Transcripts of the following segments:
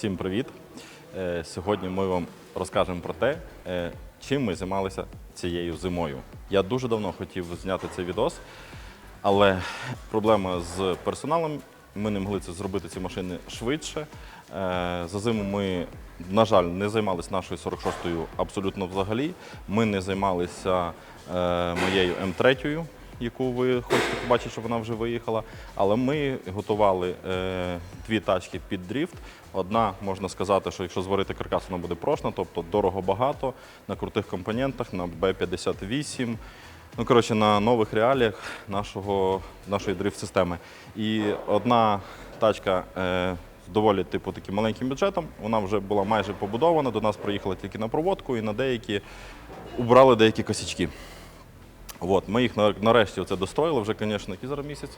Всім привіт! Е, Сьогодні ми вам розкажемо про те, е, чим ми займалися цією зимою. Я дуже давно хотів зняти цей відос, але проблема з персоналом. Ми не могли це зробити ці машини швидше. Е, За зиму ми, на жаль, не займалися нашою 46-ю абсолютно взагалі. Ми не займалися моєю М3, яку ви хочете побачити, щоб вона вже виїхала. Але ми готували е, дві тачки під дріфт. Одна, можна сказати, що якщо зварити каркас, вона буде прошна, тобто дорого багато на крутих компонентах, на Б-58. Ну, коротше, на нових реаліях нашого, нашої дрифт-системи. І одна тачка е, з доволі типу таким маленьким бюджетом, вона вже була майже побудована, до нас приїхала тільки на проводку і на деякі убрали деякі косячки. От, ми їх нарешті оце достроїли, вже, звісно, який зараз місяць.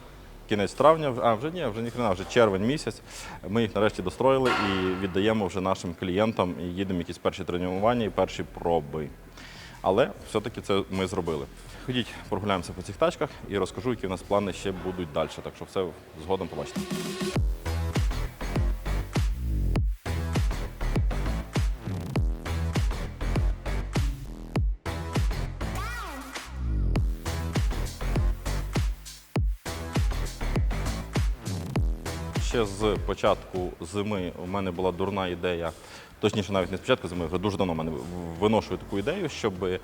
Кінець травня, а вже ні, вже ніхрена, вже червень місяць. Ми їх нарешті достроїли і віддаємо вже нашим клієнтам і їдемо якісь перші тренування і перші проби. Але все-таки це ми зробили. Ходіть, прогуляємося по цих тачках і розкажу, які в нас плани ще будуть далі. Так що все згодом побачите. Ще з початку зими у мене була дурна ідея, точніше, навіть не з початку зими, вже дуже давно мене виношую таку ідею, щоб е,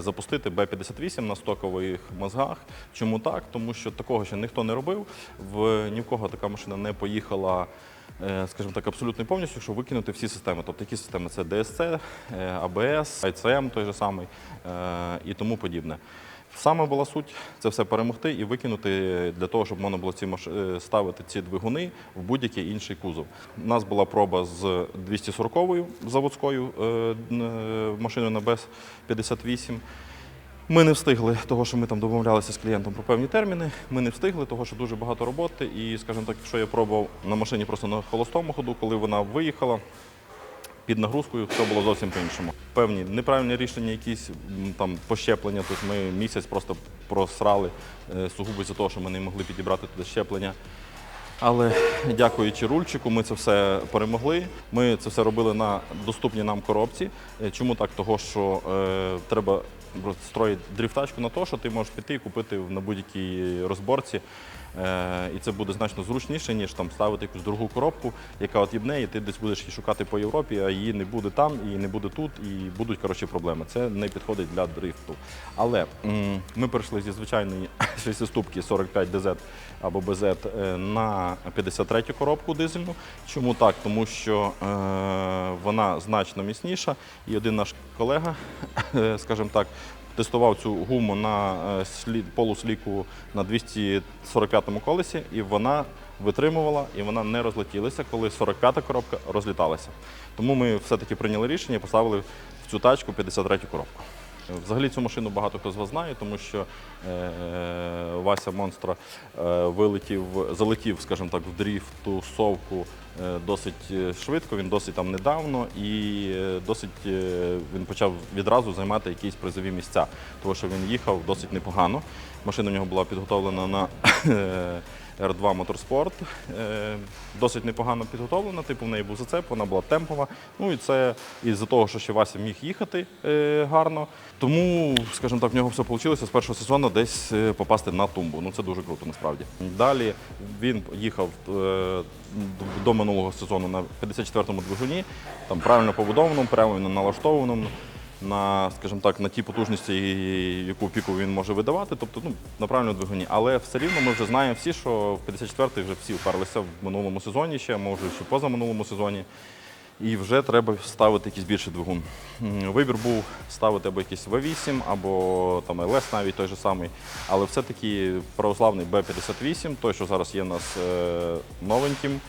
запустити Б-58 на стокових мозгах. Чому так? Тому що такого ще ніхто не робив. В ні в кого така машина не поїхала. е, Скажімо так, абсолютно повністю, якщо викинути всі системи. Тобто які системи це ДСЦ, е, АБС, ICM той же самий і тому подібне. Саме була суть це все перемогти і викинути для того, щоб можна було ці маш... е, ставити ці двигуни в будь-який інший кузов. У нас була проба з 240-ю заводською е, е, машиною на БЕС 58. Ми не встигли, того, що ми там домовлялися з клієнтом про певні терміни. Ми не встигли, того, що дуже багато роботи. І, скажімо так, якщо я пробував на машині просто на холостому ходу, коли вона виїхала, під нагрузкою все було зовсім по-іншому. Певні неправильні рішення, якісь там пощеплення. Тобто ми місяць просто просрали е, сугубо з-за того, що ми не могли підібрати туди щеплення. Але дякуючи рульчику, ми це все перемогли. Ми це все робили на доступній нам коробці. Е, Чому так? Того, що е, треба строїти дрифтачку на те, що ти можеш піти і купити на будь-якій розборці. Е, і це буде значно зручніше, ніж там ставити якусь дорогу коробку, яка от їбне, і ти десь будеш її шукати по Європі, а її не буде там, її не буде тут, і будуть коротше проблеми. Це не підходить для дрифту. Але ми перейшли зі звичайної шестиступки 45 DZ або BZ е, на 53 коробку дизельну. Чому так? Тому що е, вона значно міцніша, і один наш колега, е, скажімо так, тестував цю гуму на слід полусліку на 245-му колесі, і вона витримувала і вона не розлетілася, коли 45-та коробка розліталася. Тому ми все-таки прийняли рішення і поставили в цю тачку 53-ю коробку. Взагалі цю машину багато хто з вас знає, тому що е, Вася Монстра е, вилетів, залетів, скажімо так, в дріфт тусовку е, досить е, швидко, він досить там недавно і е, досить е, він почав відразу займати якісь призові місця, тому що він їхав досить непогано. Машина у нього була підготовлена на е, R2 Motorsport. Е, Досить непогано підготовлена, типу в неї був зацеп, вона була темпова. Ну і це із-за того, що ще Вася міг їхати е, гарно. Тому, скажімо так, в нього все вийшло з першого сезону десь е, попасти на тумбу. Ну це дуже круто насправді. Далі він їхав до минулого сезону на 54-му двигуні, там правильно побудованому, правильно налаштованому на, скажімо так, на ті потужності, яку піку він може видавати, тобто ну, на правильному двигуні. Але все рівно ми вже знаємо всі, що в 54-й вже всі вперлися в минулому сезоні ще, може ще поза минулому сезоні. І вже треба ставити якийсь більший двигун. Вибір був ставити або якийсь V8, або там ЛС навіть той же самий. Але все-таки православний B58, той, що зараз є в нас е, новеньким.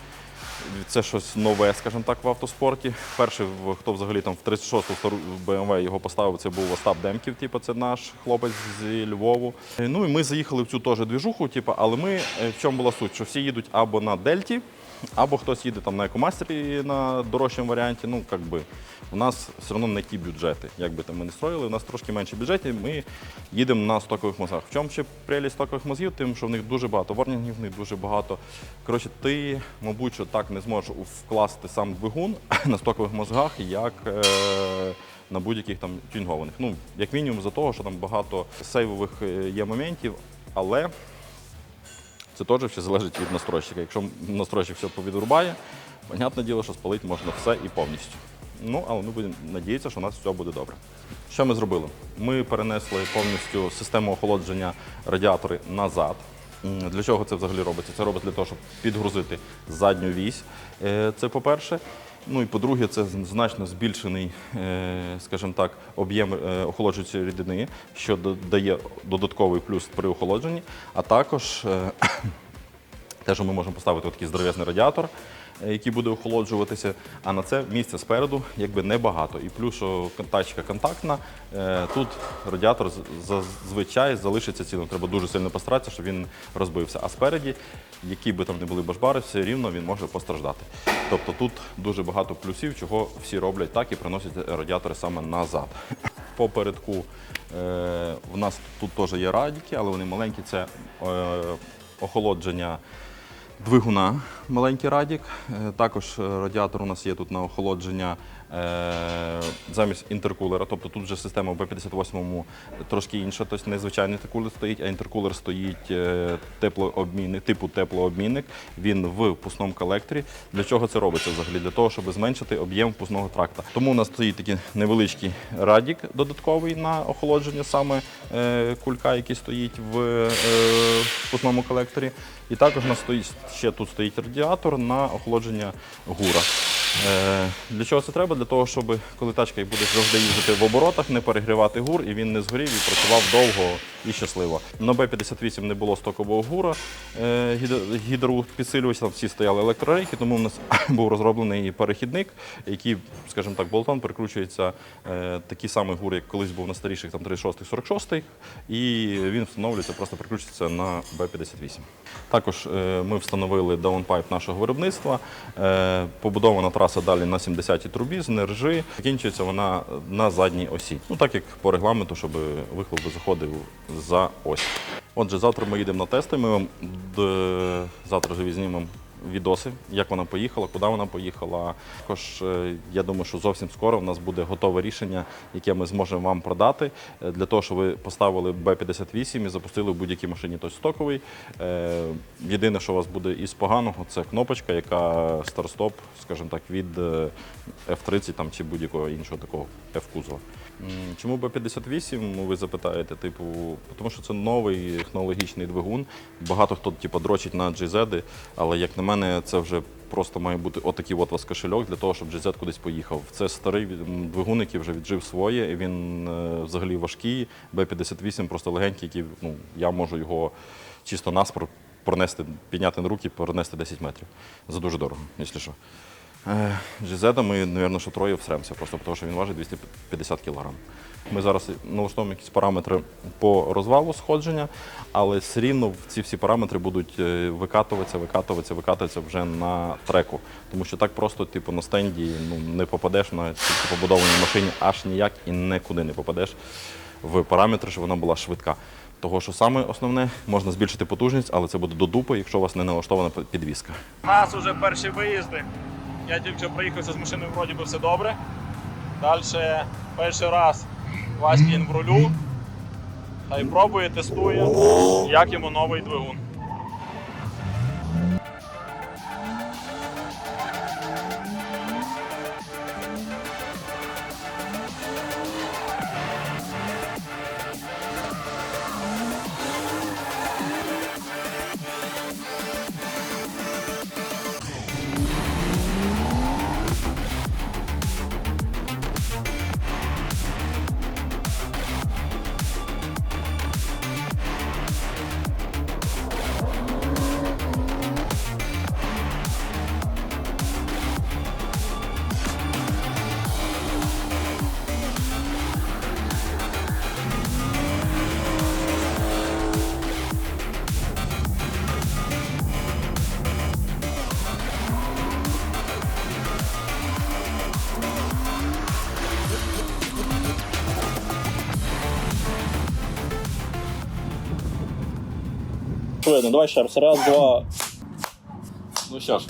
Це щось нове, скажімо так, в автоспорті. Перший, хто взагалі там в 36-ту стару BMW його поставив, це був Остап Демків, типу, це наш хлопець зі Львову. Ну і ми заїхали в цю теж двіжуху, типу, але ми е, в чому була суть? Що всі їдуть або на Дельті, Або хтось їде там на екомастері на дорожчому варіанті. Ну, як би, у нас все одно не ті бюджети. Як би там ми не строїли, у нас трошки менші бюджети, ми їдемо на стокових мозгах. В чому ще прелість стокових мозгів? Тим, що в них дуже багато ворнінгів, в них дуже багато. Коротше, ти, мабуть, що так не зможеш вкласти сам двигун на стокових мозгах, як. Е- на будь-яких там тюнгованих. Ну, як мінімум, за того, що там багато сейвових е, є моментів, але це теж все залежить від настройщика. Якщо настройщик все повідрубає, понятне діло, що спалити можна все і повністю. Ну, але ми будемо надіятися, що у нас все буде добре. Що ми зробили? Ми перенесли повністю систему охолодження радіатори назад. Для чого це взагалі робиться? Це робиться для того, щоб підгрузити задню вісь. Е, Це по-перше. Ну і по-друге, це значно збільшений, е, скажімо так, об'єм е, охолоджуючої рідини, що додає додатковий плюс при охолодженні, а також е, те, що ми можемо поставити такий здоров'язний радіатор, який буде охолоджуватися, а на це місця спереду якби небагато. І плюс, що тачка контактна, е, тут радіатор зазвичай залишиться цілим. Треба дуже сильно постаратися, щоб він розбився. А спереді, які би там не були башбари, все рівно він може постраждати. Тобто тут дуже багато плюсів, чого всі роблять так і приносять радіатори саме назад. Попередку е, в нас тут теж є радіки, але вони маленькі. Це е, охолодження двигуна, маленький радік. Е, Також е, радіатор у нас є тут на охолодження замість інтеркулера. Тобто тут вже система в B58 трошки інша, тобто не звичайний інтеркулер стоїть, а інтеркулер стоїть е, теплообмінник, типу теплообмінник. Він в впускному колекторі. Для чого це робиться взагалі? Для того, щоб зменшити об'єм впускного тракта. Тому у нас стоїть такий невеличкий радік додатковий на охолодження саме е, кулька, який стоїть в е, впускному колекторі. І також у нас стоїть ще тут стоїть радіатор на охолодження гура. Е, Для чого це треба? Для того, щоб коли тачка буде завжди їздити в оборотах, не перегрівати гур, і він не згорів і працював довго і щасливо. На Б-58 не було стокового гура е, гідро- гідропідсилювача, там всі стояли електрорейки, тому в нас був розроблений перехідник, який, скажімо так, болтон прикручується е, такий самий гур, як колись був на старіших там 36-46, і він встановлюється, просто прикручується на Б-58. Також ми встановили даунпайп нашого виробництва. Побудована траса далі на 70-й трубі з нержи. Закінчується вона на задній осі. Ну так як по регламенту, щоб вихлоп заходив за ось. Отже, завтра ми їдемо на тести. Ми вам завтра вже візьмемо відоси, як вона поїхала, куди вона поїхала. Також е, я думаю, що зовсім скоро в нас буде готове рішення, яке ми зможемо вам продати е, для того, щоб ви поставили Б-58 і запустили в будь-якій машині тобто стоковий. Е, Єдине, що у вас буде із поганого, це кнопочка, яка старт-стоп, скажімо так, від е, F30 там, чи будь-якого іншого такого F-кузова. Чому Б-58, ви запитаєте, типу, тому що це новий технологічний двигун. Багато хто типу, дрочить на GZ, але як на мене, це вже просто має бути отакий от вас кошельок для того, щоб GZ кудись поїхав. Це старий двигун, який вже віджив своє, і він е, взагалі важкий. Б-58 просто легенький, який ну, я можу його чисто наспор пронести, підняти на руки, пронести 10 метрів. За дуже дорого, якщо що. GZ ми, мабуть, що троє всремося, просто тому що він важить 250 кг. Ми зараз налаштовуємо якісь параметри по розвалу сходження, але все рівно ці всі параметри будуть е, викатуватися, викатуватися, викатуватися вже на треку. Тому що так просто, типу, на стенді ну, не попадеш на тільки побудованій машині аж ніяк і нікуди не попадеш в параметри, щоб вона була швидка. Того, що саме основне, можна збільшити потужність, але це буде до дупи, якщо у вас не налаштована підвізка. У нас вже перші виїзди. Я тільки проїхався з машиною, вроді би все добре. Далі перший раз Васькін в рулю. Та й пробує, тестує, як йому новий двигун. Видно. Давай ще раз. Раз, два. Ну що ж.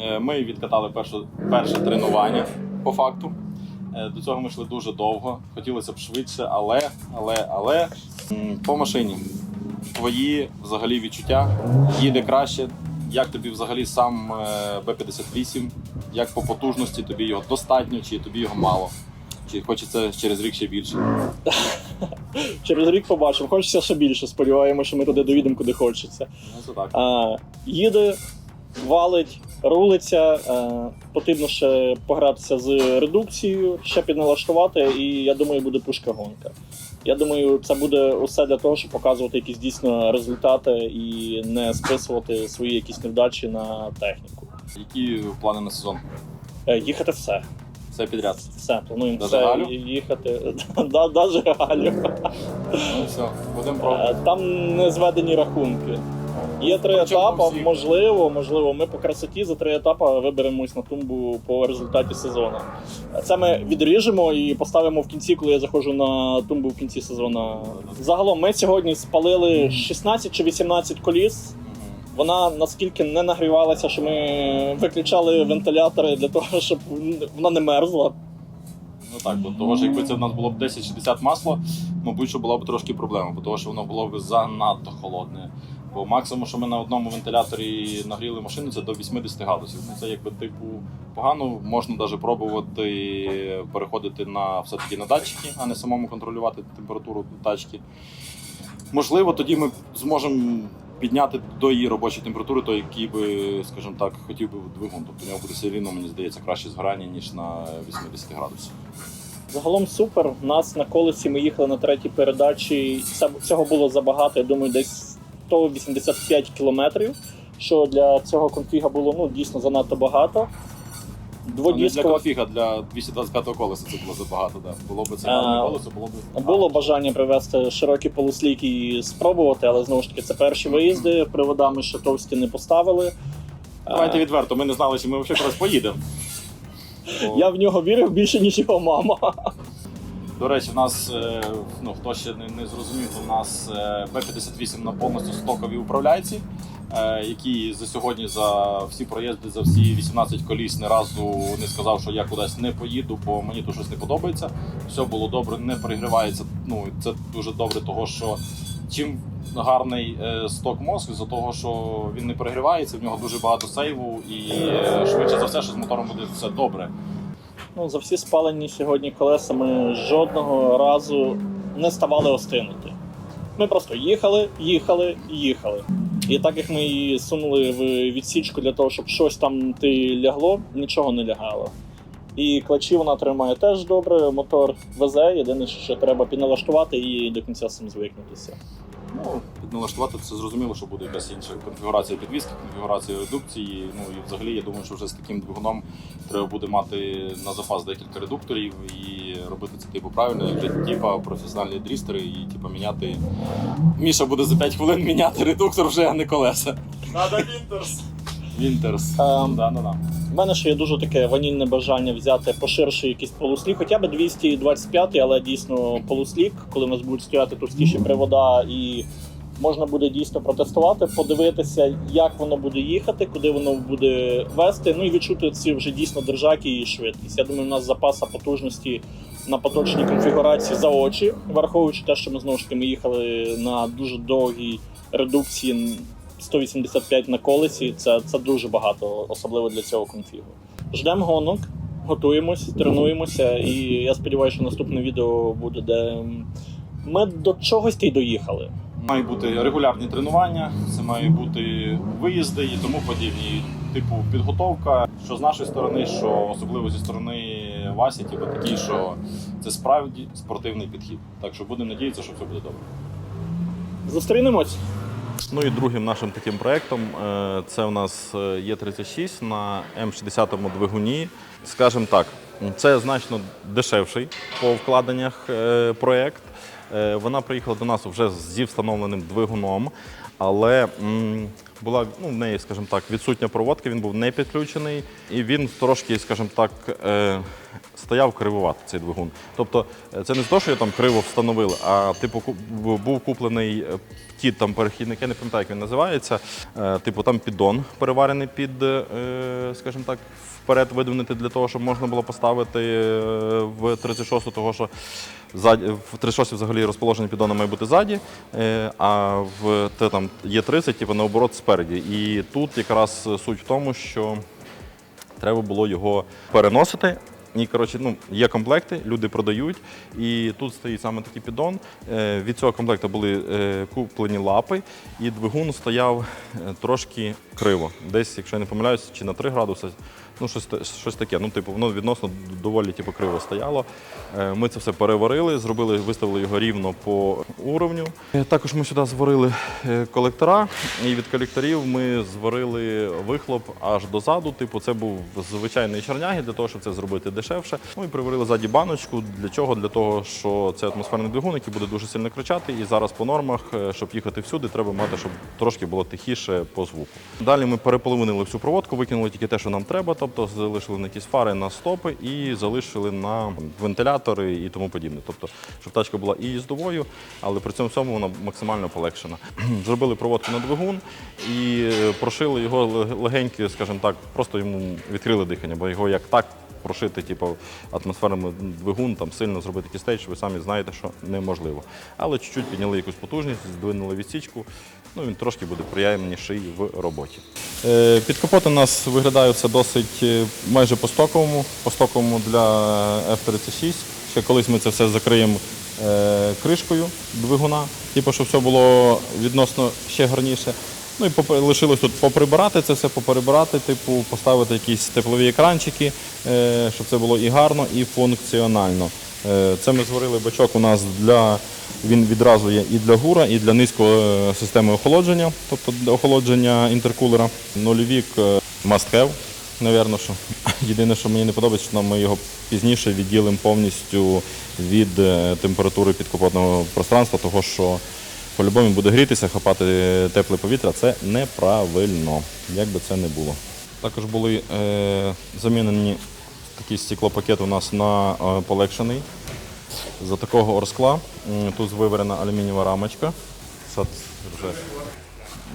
Е, Ми відкатали перше, перше тренування по факту. Е, До цього ми йшли дуже довго. Хотілося б швидше, але, але, але по машині. Твої взагалі відчуття їде краще. Як тобі взагалі сам е, Б-58, як по потужності тобі його достатньо, чи тобі його мало? Чи хочеться через рік ще більше? Через рік побачимо. Хочеться ще більше. Сподіваємося, що ми туди доїдемо, куди хочеться. Ну, це так. А, їде, валить, рулиться. А, потрібно ще погратися з редукцією, ще підналаштувати, і я думаю, буде пушка гонка. Я думаю, це буде усе для того, щоб показувати якісь дійсно результати і не списувати свої якісь невдачі на техніку. Які плани на сезон? Е, Їхати все. Все підряд. Все, плануємо Даже все Галю? їхати. Да, Даже Галю. Ну все, будемо пробувати. Е, Там не зведені рахунки. Є три Причому етапи, можливо, можливо, ми по красоті за три етапи виберемось на тумбу по результаті сезону. Це ми відріжемо і поставимо в кінці, коли я заходжу на тумбу в кінці сезону. Загалом ми сьогодні спалили 16 чи 18 коліс. Вона наскільки не нагрівалася, що ми виключали вентилятори для того, щоб вона не мерзла. Ну так, бо того ж, якби це в нас було б 10-60 масло, мабуть, що була б трошки проблема, бо того, що воно було б занадто холодне. Бо максимум, що ми на одному вентиляторі нагріли машину, це до 80 градусів. Ну це якби типу погано. Можна навіть пробувати переходити на все-таки на датчики, а не самому контролювати температуру тачки. Можливо, тоді ми зможемо підняти до її робочої температури, то який би, скажімо так, хотів би двигун. Тобто у нього буде все рівно, мені здається, краще згорання, ніж на 80 градусах. Загалом супер. Нас на колесі ми їхали на третій передачі. Цього було забагато. Я думаю, десь 185 кілометрів. Що для цього конфіга було ну дійсно занадто багато. Ну, для Дводіскова конфіга, для 225-го колеса це було забагато. Да. Було б це гарне колесо, було б було бажання привезти широкі полусліки і спробувати, але знову ж таки це перші виїзди. Приводами ще товсті не поставили. Давайте відверто, ми не знали, чи ми взагалі поїдемо. Я в нього вірив більше, ніж його мама. До речі, в нас, е, ну хто ще не, зрозумів, у нас е, Б-58 на повністю стокові управляйці, е, які за сьогодні за всі проїзди, за всі 18 коліс ні разу не сказав, що я кудись не поїду, бо мені тут щось не подобається. Все було добре, не перегрівається. Ну це дуже добре, того що чим гарний сток мозку, за того, що він не перегрівається, в нього дуже багато сейву, і швидше за все, що з мотором буде все добре. Ну, за всі спалені сьогодні колеса ми жодного разу не ставали остинути. Ми просто їхали, їхали, їхали. І так як ми її сунули в відсічку для того, щоб щось там ти лягло, нічого не лягало. І клачі вона тримає теж добре, мотор везе, єдине, що треба підналаштувати і до кінця цим звикнутися. Ну, підналаштувати це зрозуміло, що буде якась інша конфігурація підвіски, конфігурація редукції. Ну і взагалі я думаю, що вже з таким двигуном треба буде мати на запас декілька редукторів і робити це типу правильно, як вже типа професіональні дрістери, і типу міняти. Міша буде за 5 хвилин міняти редуктор вже, а не колеса. Надо Вінтерс. Вінтерс. Ем, У мене ще є дуже таке ванільне бажання взяти поширший якийсь полуслік, хоча б 225, але дійсно полуслік, коли у нас будуть стояти товстіші привода, і можна буде дійсно протестувати, подивитися, як воно буде їхати, куди воно буде вести. Ну і відчути ці вже дійсно держаки і швидкість. Я думаю, у нас запаса потужності на поточній конфігурації за очі, враховуючи те, що ми знову ж таки ми їхали на дуже довгій редукції 185 на колесі. Це, це дуже багато, особливо для цього конфігу. Ждемо гонок, готуємось, тренуємося, і я сподіваюся, що наступне відео буде, де ми до чогось й доїхали. Мають бути регулярні тренування, це мають бути виїзди і тому подібні. Типу підготовка, що з нашої сторони, що особливо зі сторони Васі, типу такі, що це справді спортивний підхід. Так що будемо надіятися, що все буде добре. Зустрінемось. Ну і другим нашим таким проєктом е, це у нас е, Є36 на М60 двигуні. Скажімо так, це значно дешевший по вкладеннях е, проєкт. Вона приїхала до нас вже зі встановленим двигуном, але була ну, в неї, скажімо так, відсутня проводка, він був не підключений, і він трошки, скажімо так, е, стояв кривувато цей двигун. Тобто е, це не з того, що його там криво встановили, а типу був куплений е, кіт там перехідник, я не пам'ятаю, як він називається. Е, Типу там піддон переварений під, е, скажімо так, вперед видвинути для того, щоб можна було поставити е, в 36 того, що в 36 взагалі розположення піддона має бути ззаді, а в Т там є 30, типу наоборот спереді. І тут якраз суть в тому, що треба було його переносити. І коротше, ну, є комплекти, люди продають, і тут стоїть саме такий піддон. Е, від цього комплекту були е, куплені лапи, і двигун стояв е, трошки криво. Десь, якщо я не помиляюсь, чи на 3 градуси, ну щось, щось таке. Ну, типу, воно відносно доволі типу, криво стояло. Е, ми це все переварили, зробили, виставили його рівно по уровню. Е, також ми сюди зварили е, колектора, і від колекторів ми зварили вихлоп аж дозаду. Типу, це був звичайний чорняги для того, щоб це зробити дешевше. Ну і приварили ззаді баночку. Для чого? Для того, що це атмосферний двигун, який буде дуже сильно кричати. І зараз по нормах, щоб їхати всюди, треба мати, щоб трошки було тихіше по звуку. Далі ми переполовинили всю проводку, викинули тільки те, що нам треба, тобто залишили на якісь фари на стопи і залишили на вентилятори і тому подібне. Тобто, щоб тачка була і їздовою, але при цьому всьому вона максимально полегшена. Зробили проводку на двигун і е, прошили його лег- легенько, скажімо так, просто йому відкрили дихання, бо його як так прошити, типу, атмосферним двигун, там сильно зробити стейдж, ви самі знаєте, що неможливо. Але чуть-чуть підняли якусь потужність, здвинули відсічку, ну він трошки буде приємніший в роботі. Е, Під капотом у нас виглядає досить е, майже по стоковому, по стоковому для F-36. Ще колись ми це все закриємо е, кришкою двигуна, типу, щоб все було відносно ще гарніше. Ну і лишилось тут поприбирати це все, поперебирати, типу, поставити якісь теплові екранчики, щоб це було і гарно, і функціонально. Е, Це ми зварили бачок у нас для. Він відразу є і для гура, і для низької е, системи охолодження, тобто для охолодження інтеркулера. Нульовік е, must have, напевно, що. Єдине, що мені не подобається, що ми його пізніше відділимо повністю від температури підкапотного пространства, того що по-любому буде грітися, хапати тепле повітря. Це неправильно, як би це не було. Також були е, замінені такі стеклопакети у нас на е, полегшений. За такого орскла тут виварена алюмінієва рамочка.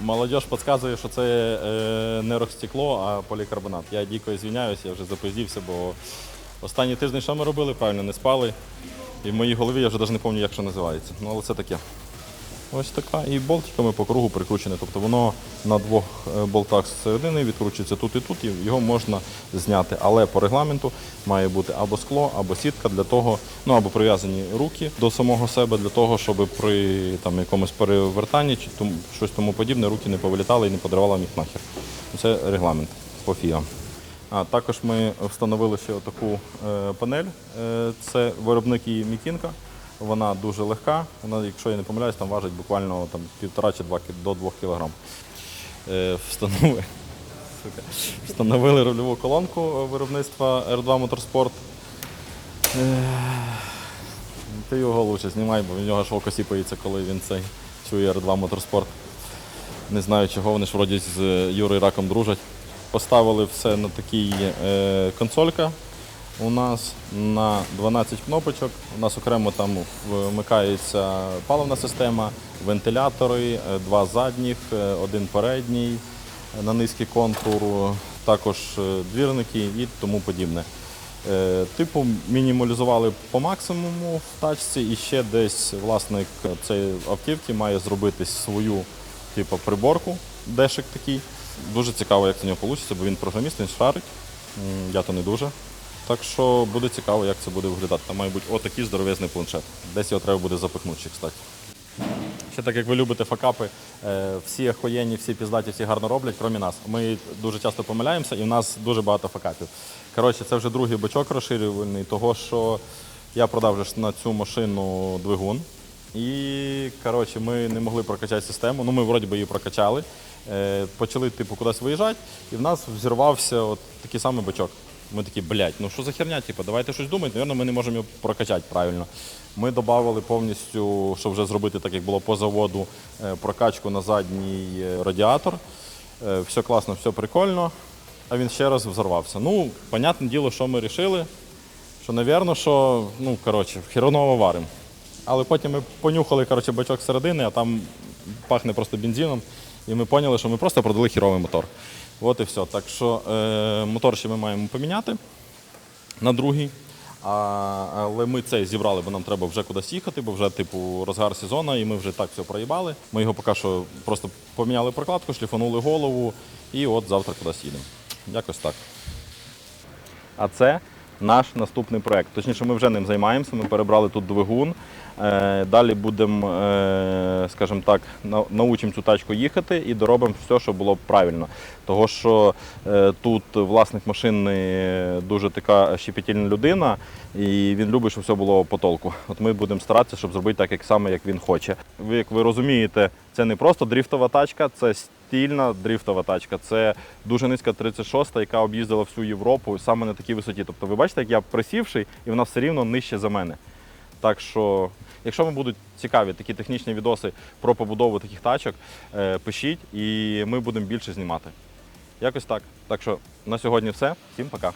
Молодіж підказує, що це е, не рохстекло, а полікарбонат. Я дико звіняюся, я вже запоздівся, бо останні тижні що ми робили, правильно не спали. І в моїй голові я вже навіть не пам'ятаю, як що називається. Ну, але це таке. Ось така. І болтиками по кругу прикручене. Тобто воно на двох е, болтах з середини відкручується тут і тут, і його можна зняти. Але по регламенту має бути або скло, або сітка для того, ну або прив'язані руки до самого себе для того, щоб при там, якомусь перевертанні чи тому, щось тому подібне руки не повилітали і не подривали їх нахер. Це регламент по ФІА. А також ми встановили ще таку е, панель. Е, це виробник її Мікінка. Вона дуже легка. Вона, якщо я не помиляюсь, там важить буквально там, півтора чи два до 2 кг. Е, встановили, встановили рульову колонку виробництва R2 Motorsport. Е, ти його лучше знімай, бо в нього ж око сіпається, коли він цей чує R2 Motorsport. Не знаю чого, вони ж вроді з Юрою Раком дружать. Поставили все на такій е, консолька. У нас на 12 кнопочок. У нас окремо там вмикається паливна система, вентилятори, е, два задніх, е, один передній на низький контур, також е, двірники і тому подібне. Типу мінімалізували по максимуму в тачці і ще десь власник цієї автівки має зробити свою типу, приборку, дешик такий. Дуже цікаво, як це нього вийде, бо він програміст, він шарить. Я то не дуже. Так що буде цікаво, як це буде виглядати. Там має бути отакий здоровезний планшет. Десь його треба буде запихнути, ще, кстати. Ще так як ви любите факапи, е, всі охуєнні, всі піздаті, всі гарно роблять, крім нас. Ми дуже часто помиляємося і в нас дуже багато факапів. Коротше, це вже другий бачок розширювальний, того що я продав вже на цю машину двигун. І коротше, ми не могли прокачати систему. Ну, ми вроді би її прокачали. Е, почали типу, кудись виїжджати, і в нас взірвався от такий самий бачок. Ми такі, блядь, ну що за херня? Типу, давайте щось думати. Навірно, ми не можемо його прокачати правильно. Ми додали повністю, щоб вже зробити так, як було по заводу, е, прокачку на задній е, радіатор. Е, Все класно, все прикольно. А він ще раз взорвався. Ну, понятне діло, що ми вирішили. що, навірно, що ну, коротше, хероново варимо. Але потім ми понюхали коротше, бачок середини, а там пахне просто бензином. І ми поняли, що ми просто продали хіровий мотор. От і все. Так що е, мотор ще ми маємо поміняти на другий. А, але ми цей зібрали, бо нам треба вже кудись їхати, бо вже типу розгар сезону, і ми вже так все проїбали. Ми його поки що просто поміняли прокладку, шліфанули голову, і от завтра кудись їдемо. Якось так. А це наш наступний проект. Точніше, ми вже ним займаємося. Ми перебрали тут двигун. Е, Далі будемо, е, скажімо так, научимо цю тачку їхати і доробимо все, щоб було правильно. Того, що е, тут власник машини дуже така щепетільна людина, і він любить, щоб все було по толку. От ми будемо старатися, щоб зробити так, як саме як він хоче. Ви, як ви розумієте, це не просто дріфтова тачка, це стільна дрифтова тачка. Це дуже низька 36, яка об'їздила всю Європу саме на такій висоті. Тобто, ви бачите, як я присівший, і вона все рівно нижче за мене. Так що, якщо вам будуть цікаві такі технічні відоси про побудову таких тачок, е, пишіть і ми будемо більше знімати. Якось так. Так що на сьогодні все. Всім пока.